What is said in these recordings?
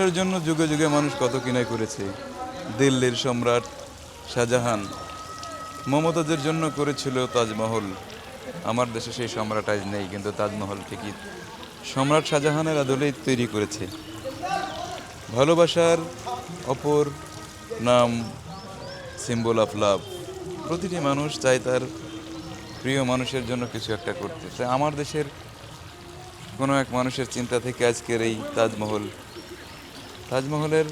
ভালোবাসার জন্য যুগে যুগে মানুষ কত কিনাই করেছে। দিল্লির সম্রাট শাহজাহান মমতাজের জন্য করেছিল তাজমহল। আমার দেশে সেই সম্রাট আজ নেই, কিন্তু তাজমহল ঠিকই। সম্রাট শাহজাহানের আদলেই তৈরি করেছে। ভালোবাসার অপর নাম সিম্বল অফ লাভ প্রতিটি মানুষ চায় তার প্রিয় মানুষের জন্য কিছু একটা করতে। তাই আমার দেশের কোনো এক মানুষের চিন্তা থেকে আজকের এই তাজমহল তাজমহলের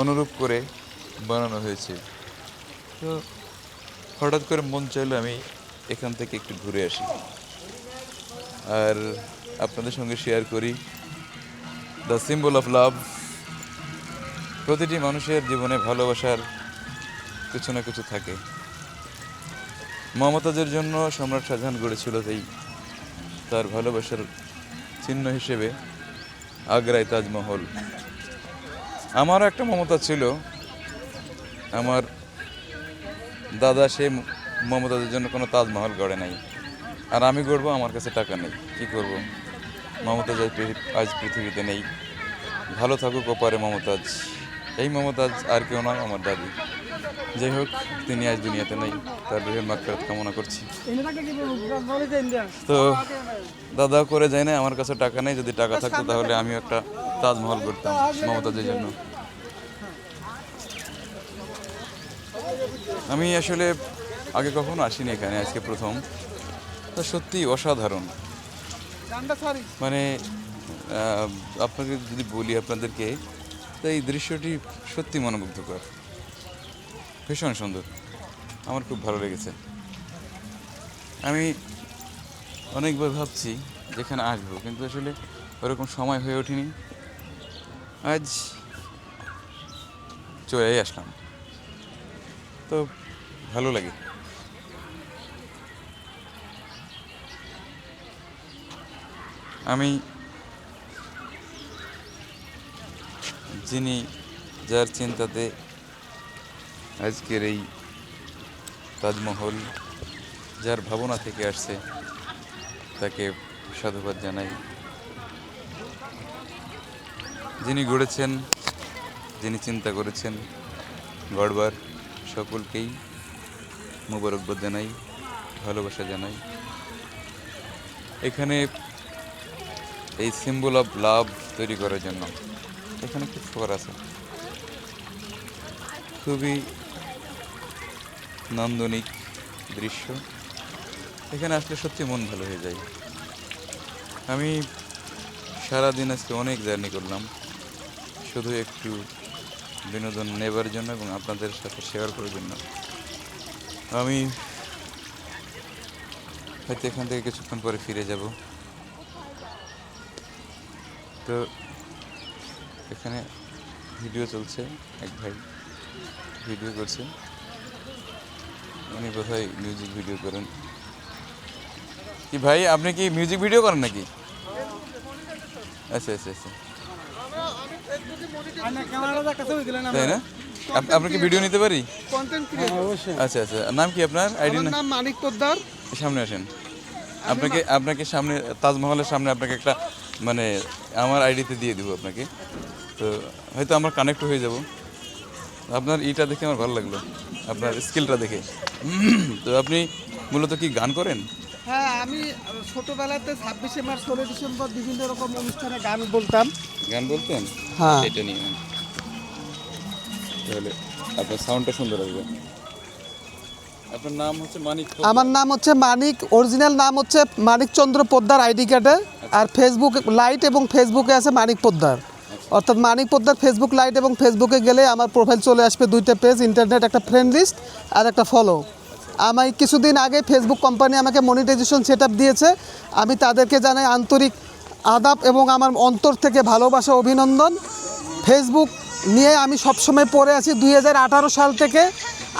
অনুরূপ করে বানানো হয়েছে। তো হঠাৎ করে মন চাইলো আমি এখান থেকে একটু ঘুরে আসি। আর আপনাদের সঙ্গে শেয়ার করি দ্য সিম্বল অফ লাভ প্রতিটি মানুষের জীবনে ভালোবাসার কিছু না কিছু থাকে। মমতাজের জন্য সম্রাট শাহজাহান গড়েছিল এই তার ভালোবাসার চিহ্ন হিসেবে আগ্রায় তাজমহল। আমারও একটা মমতা ছিল। আমার দাদা সে মমতাজের জন্য কোনো তাজমহল গড়ে নাই। আর আমি গড়বো, আমার কাছে টাকা নেই। কী করব? মমতাজ আজ পৃথি- আজ পৃথিবীতে নেই। ভালো থাকুক ওপারে মমতাজ। এই মমতাজ আর কেউ নয়, আমার দাদি। যাই হোক, তিনি আজ দুনিয়াতে নেই, তার রুহের মাকফেরত কামনা করছি। তো দাদা করে যায় না আমার কাছে টাকা নেই, যদি টাকা থাকতো তাহলে আমি একটা তাজমহল করতাম মমতাজের জন্য। আমি আসলে আগে কখনো আসিনি এখানে, আজকে প্রথম। তা সত্যি অসাধারণ। মানে আপনাকে যদি বলি আপনাদেরকে, তো এই দৃশ্যটি সত্যি মনোমুগ্ধকর। ভীষণ সুন্দর। আমার খুব ভালো লেগেছে। আমি অনেকবার ভাবছি যেখানে আসব, কিন্তু আসলে ওরকম সময় হয়ে ওঠেনি। আজ চলেই আসলাম। তো ভালো লাগে। আমি যিনি যার চিন্তাতে আজকের এই তাজমহল যার ভাবনা থেকে আসছে, তাকে সাধুবাদ জানাই। যিনি গড়েছেন, যিনি চিন্তা করেছেন গড়বার সকলকেই মুবারকবাদ জানাই, ভালোবাসা জানাই। এখানে এই সিম্বল অফ লাভ তৈরি করার জন্য এখানে কি ফোর আছে। খুবই নান্দনিক দৃশ্য। এখানে আসলে সত্যি মন ভালো হয়ে যায়। আমি সারাদিন আজকে অনেক জার্নি করলাম। শুধু একটু বিনোদন নেবার জন্য এবং আপনাদের সাথে শেয়ার করার জন্য। আমি হয়তো এখান থেকে কিছুক্ষণ পরে ফিরে যাব। তো এখানে ভিডিও চলছে, এক ভাই ভিডিও করছে। উনি বোধহয় মিউজিক ভিডিও করেন। কি ভাই আপনি কি মিউজিক ভিডিও করেন নাকি? আচ্ছা আচ্ছা আচ্ছা। তাই না? আপ- আপনার কি ভিডিও নিতে পারি? আচ্ছা আচ্ছা। নাম কি আপনার? আইডি নাম মানিক পোদ্দার। সামনে আসেন। আপনাকে আপনাকে সামনে তাজমহলের সামনে আপনাকে একটা মানে আমার আইডিতে দিয়ে দিব আপনাকে। তো হয়তো আমরা কানেক্ট হয়ে যাব। আপনার ইটা দেখে আমার ভালো লাগল। আপনার স্কিলটা দেখে। তো আপনি মূলত কি গান করেন? হ্যাঁ আমি ছোটবেলাতে ছাব্বিশে মার্চ ষোলো ডিসেম্বর বিভিন্ন রকম অনুষ্ঠানে গান বলতাম। গান বলতেন? হ্যাঁ। এটা নিয়ে। তাহলে আপনার সাউন্ডটা সুন্দর আসবে। আপনার নাম হচ্ছে মানিক। আমার নাম হচ্ছে মানিক অরিজিনাল নাম হচ্ছে মানিকচন্দ্র পোদ্দার আইডি কার্ডে। আর ফেসবুক লাইট এবং ফেসবুকে আছে মানিক পোদ্দার। অর্থাৎ মানিক পোদ্দার ফেসবুক লাইট এবং ফেসবুকে গেলে আমার প্রোফাইল চলে আসবে দুইটা পেজ ইন্টারনেট একটা ফ্রেন্ড লিস্ট আর একটা ফলো আমি কিছুদিন আগে ফেসবুক কোম্পানি আমাকে মনিটাইজেশন সেট দিয়েছে। আমি তাদেরকে জানাই আন্তরিক আদাব এবং আমার অন্তর থেকে ভালোবাসা, অভিনন্দন। ফেসবুক নিয়ে আমি সবসময় পড়ে আছি দুই হাজার আঠারো সাল থেকে।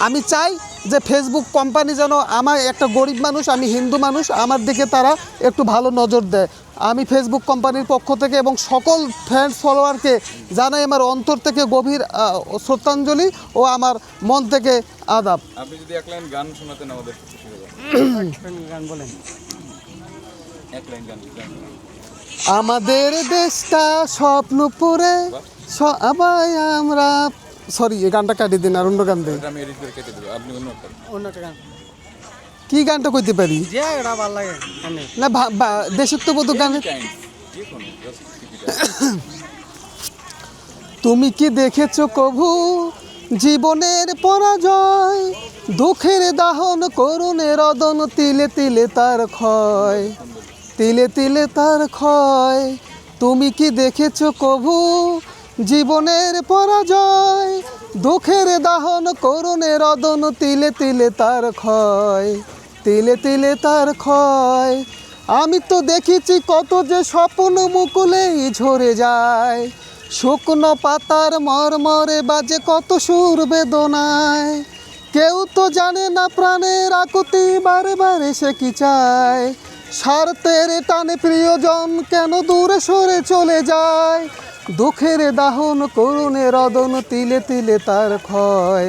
আমি চাই যে ফেসবুক কোম্পানি যেন আমার একটা গরিব মানুষ, আমি হিন্দু মানুষ, আমার দিকে তারা একটু ভালো নজর দেয়। আমি ফেসবুক কোম্পানির পক্ষ থেকে এবং সকল ফ্রেন্ডস ফলোয়ারকে জানাই আমার অন্তর থেকে গভীর শ্রদ্ধাঞ্জলি ও আমার মন থেকে আদাব। আপনি যদি এক লাইন গান শোনাতেন আমাদের। গান বলেন এক লাইন গান আমাদের দেশটা স্বপ্নপুরে সবাই আমরা সরি এই গানটা কাটিয়ে দিন আর অন্য গান দেই এটা আমি এডিট করে কেটে দেবো। আপনি অন্য অন্য একটা গান। কি গানটা কইতে পারি? যে এটা ভালো লাগে না গান. তুমি কি দেখেছ কভু জীবনের পরাজয়? দুঃখের দাহন করুণের রদন তিলে তিলে তার ক্ষয়। তিলে তিলে তার ক্ষয়। তুমি কি দেখেছ কভু জীবনের পরাজয়? দুঃখের দাহন করুণের রদন তিলে তিলে তার ক্ষয়। তিলে তিলে তার ক্ষয়। আমি তো দেখেছি কত যে স্বপ্ন মুকুলেই ঝরে যায়। শুকনো পাতার মরমরে বাজে কত সুর বেদনায়। কেউ তো জানে না প্রাণের আকুতি বারে বারে সে কি চায়। স্বার্থের টানে প্রিয়জন কেন দূরে সরে চলে যায়। দুঃখের দাহন করুণে রদন তিলে তিলে তার ক্ষয়।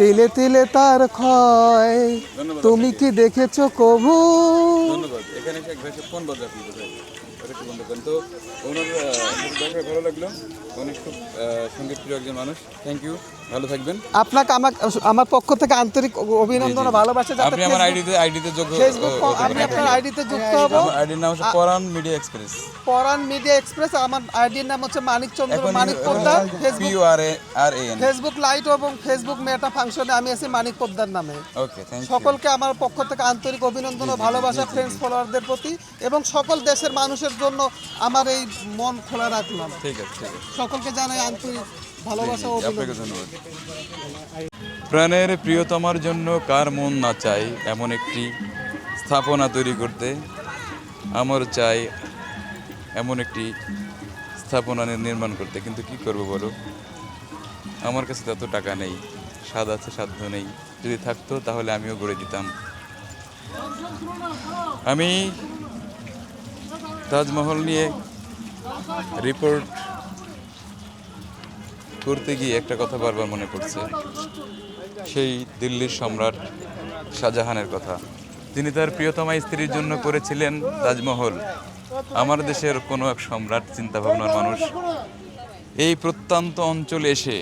তিলে তেলে তার ক্ষয়। তুমি কি দেখেছ কভু? ধন্যবাদ। এখানে এক তো। ওনার ভালো লাগল। উনি খুব সংগীত প্রিয় একজন মানুষ। থ্যাংক ইউ ভালো থাকবেন। আপনাকে আমার আমার পক্ষ থেকে আন্তরিক অভিনন্দন ও ভালোবাসা আপনি আমার ফেসবুক- আইডিতে আইডিতে যোগ ফেসবুক ও- হতে আমি পারেন। আপনার আইডিতে যুক্ত হব। আইডির নাম হচ্ছে Paran media express Paran media express আমার আইডির নাম হচ্ছে মানিক চন্দ্র মানিক পোদ্দার। ফেসবুক আর এ আর এ ফেসবুক লাইট এবং ফেসবুক মেটা ফাংশনে আমি আছি মানিক পোদ্দার নামে। ওকে থ্যাংক ইউ সকলকে আমার পক্ষ থেকে আন্তরিক অভিনন্দন ও ভালোবাসা ফ্রেন্ডস ফলোয়ারদের প্রতি এবং সকল দেশের মানুষের জন্য আমার এই মন খোলা রাখলাম। ঠিক আছে ঠিক আছে। সকলকে জানাই আন্তরিক ভালোবাসা ও আপনাকে ধন্যবাদ। প্রাণের প্রিয়তমার জন্য কার মন না চাই এমন একটি স্থাপনা তৈরি করতে আমার চাই এমন একটি স্থাপনা নির্মাণ করতে। কিন্তু কি করব বলো? আমার কাছে তত টাকা নেই স্বাদ আছে সাধ্য নেই। যদি থাকতো তাহলে আমিও গড়ে দিতাম। আমি তাজমহল নিয়ে রিপোর্ট করতে গিয়ে একটা কথা বারবার মনে পড়ছে। সেই দিল্লির সম্রাট শাহজাহানের কথা। তিনি তার প্রিয়তমা স্ত্রীর জন্য করেছিলেন তাজমহল। আমার দেশের কোনো এক সম্রাট চিন্তাভাবনার মানুষ এই প্রত্যন্ত অঞ্চলে এসে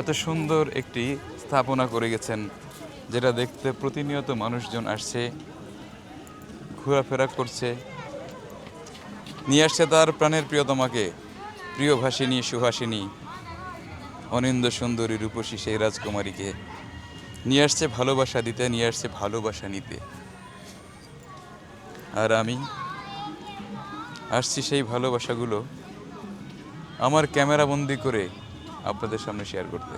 এত সুন্দর একটি স্থাপনা করে গেছেন, যেটা দেখতে প্রতিনিয়ত মানুষজন আসছে, ঘোরাফেরা করছে, নিয়ে আসছে তার প্রাণের প্রিয়তমাকে, প্রিয় ভাসিনী সুহাসিনী অনিন্দ সুন্দরী রূপসী সেই রাজকুমারীকে। নিয়ে আসছে ভালোবাসা দিতে, নিয়ে আসছে ভালোবাসা নিতে। আর আমি আসছি সেই ভালোবাসাগুলো আমার ক্যামেরা বন্দি করে আপনাদের সামনে শেয়ার করতে।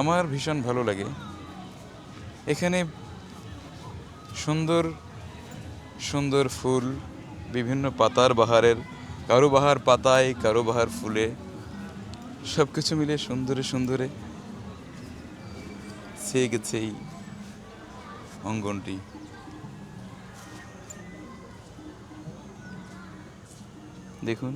আমার ভীষণ ভালো লাগে। এখানে সুন্দর সুন্দর ফুল, বিভিন্ন পাতার বাহারের কারও বাহার পাতায় কারও বাহার ফুলে সব কিছু মিলে সুন্দরে সুন্দরে ছেয়ে গেছে এই অঙ্গনটি। দেখুন।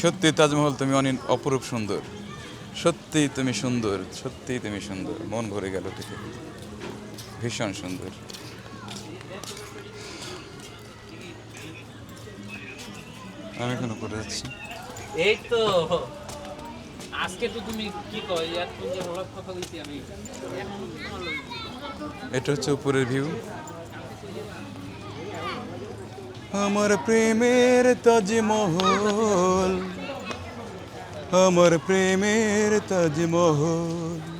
সত্যি তাজমহল তুমি অনেক অপরূপ সুন্দর। সত্যি তুমি সুন্দর সত্যি তুমি সুন্দর। মন ভরে গেল দেখে ভীষণ সুন্দর। আমি এখন উপরে যাচ্ছি। এই তো। আজকে তো তুমি কি কয় কথা কইছি আমি। এটা হচ্ছে উপরের ভিউ আমার প্রেমের তাজমহল। আমার প্রেমের তাজমহল।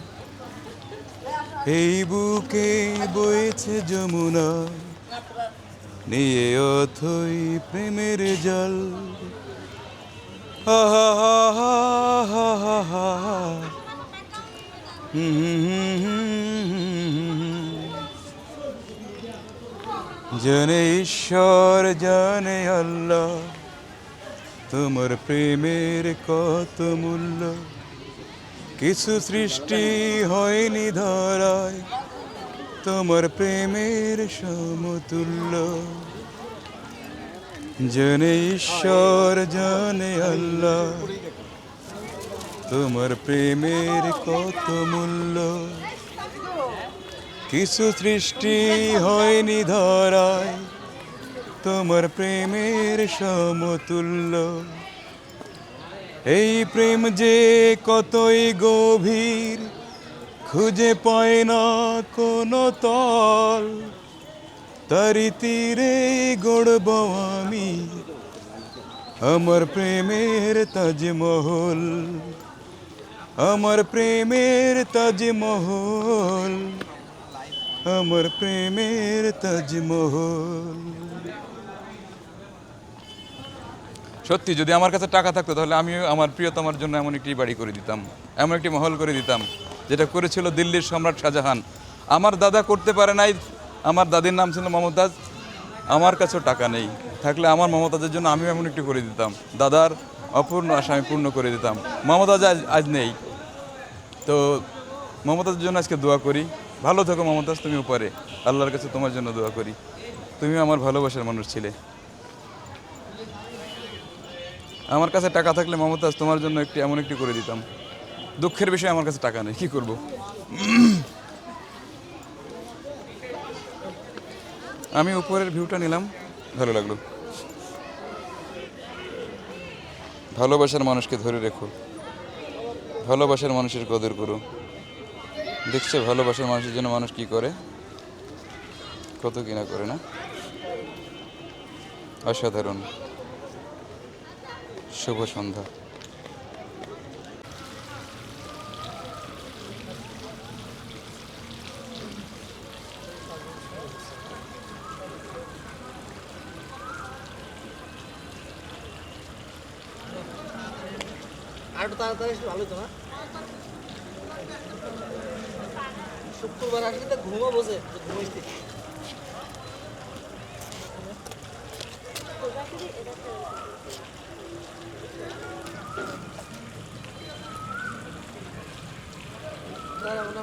এই বুকে বইছে যমুনা, নিয়ে অথই প্রেমের জল। আহা হা হা হা হা জানে ঈশ্বর, জানে আল্লাহ, তোমার প্রেমের কত মূল্য। কিছু সৃষ্টি হয়নি ধরায়। তোমার প্রেমের সমতুল্য। জানে ঈশ্বর, জানে আল্লাহ। তোমার প্রেমের কত মূল্য। কিছু সৃষ্টি হয়নি ধরায়। তোমার প্রেমের সমতুল্য। এই প্রেম যে কতই গভীর, খুঁজে পায় না কোনো তল। তারি তীরে গড়ব আমি, আমার প্রেমের তাজমহল। আমার প্রেমের তাজমহল, আমার প্রেমের তাজমহল। সত্যি, যদি আমার কাছে টাকা থাকতো, তাহলে আমিও আমার প্রিয়তমার জন্য এমন একটি বাড়ি করে দিতাম, এমন একটি মহল করে দিতাম, যেটা করেছিল দিল্লির সম্রাট শাহজাহান। আমার দাদা করতে পারে নাই, আমার দাদির নাম ছিল মমতাজ আমার কাছেও টাকা নেই। থাকলে আমার মমতাজের জন্য আমিও এমন একটি করে দিতাম। দাদার অপূর্ণ আশা আমি পূর্ণ করে দিতাম। মমতাজ আজ আজ নেই। তো মমতাজের জন্য আজকে দোয়া করি। ভালো থেকো মমতাজ তুমি উপরে। আল্লাহর কাছে তোমার জন্য দোয়া করি। তুমি আমার ভালোবাসার মানুষ ছিলে। আমার কাছে টাকা থাকলে মমতাজ, তোমার জন্য একটি এমন একটি করে দিতাম। দুঃখের বিষয়ে, আমার কাছে টাকা নেই। কি করব? আমি উপরের ভিউটা নিলাম। ভালো লাগল। ভালোবাসার মানুষকে ধরে রেখো। ভালোবাসার মানুষের কদর করো। দেখছে ভালোবাসার মানুষের জন্য মানুষ কি করে? কত কিনা করে না? অসাধারণ। শুভ সন্ধ্যা। তাড়াতাড়ি ভালো শুক্রবার আসলে তো ঘুমো বসে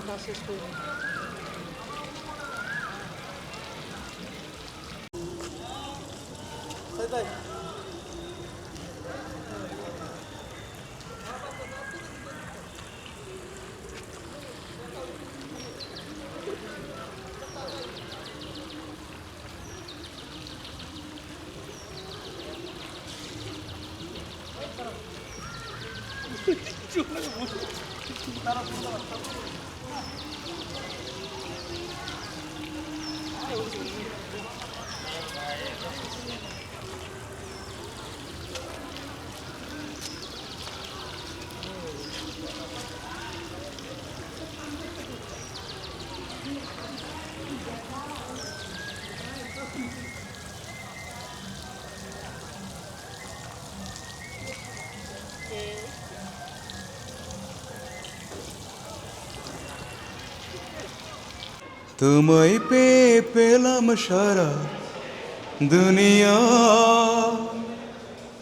না কাজ তোমায় পেয়ে পেলাম সারা দুনিয়া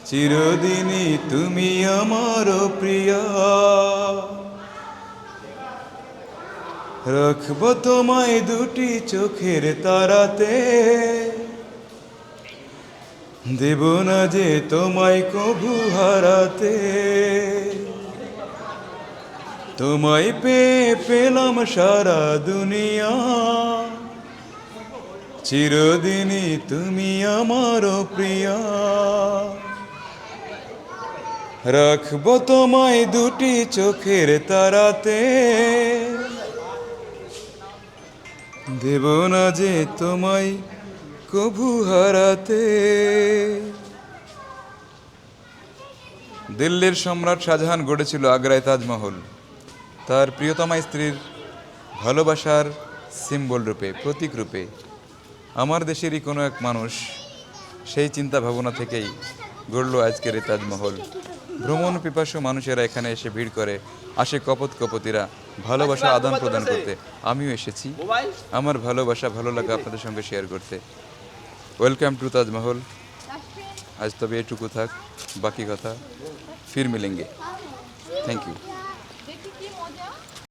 চিরদিনই তুমি আমার প্রিয়া রাখব তোমায় দুটি চোখের তারাতে দেব না যে তোমায় কভু হারাতে তোমায় পেয়ে পেলাম সারা দুনিয়া। চিরদিনই তুমি আমার প্রিয়া। রাখব তোমায় দুটি চোখের তারাতে। দেব না যে তোমায় কভু হারাতে। দিল্লির সম্রাট শাহজাহান গড়েছিল আগ্রায় তাজমহল। তার প্রিয়তমা স্ত্রীর ভালোবাসার সিম্বল রূপে প্রতীক রূপে আমার দেশেরই কোনো এক মানুষ সেই চিন্তা ভাবনা থেকেই গড়ল আজকের এই তাজমহল। ভ্রমণ পিপাসু মানুষেরা এখানে এসে ভিড় করে আসে কপত কপতিরা ভালোবাসা আদান প্রদান করতে। আমিও এসেছি। আমার ভালোবাসা ভালো লাগা আপনাদের সঙ্গে শেয়ার করতে। Welcome to Taj Mahal. আজ তবে এটুকু থাক বাকি কথা ফির মিলেঙ্গে। Thank you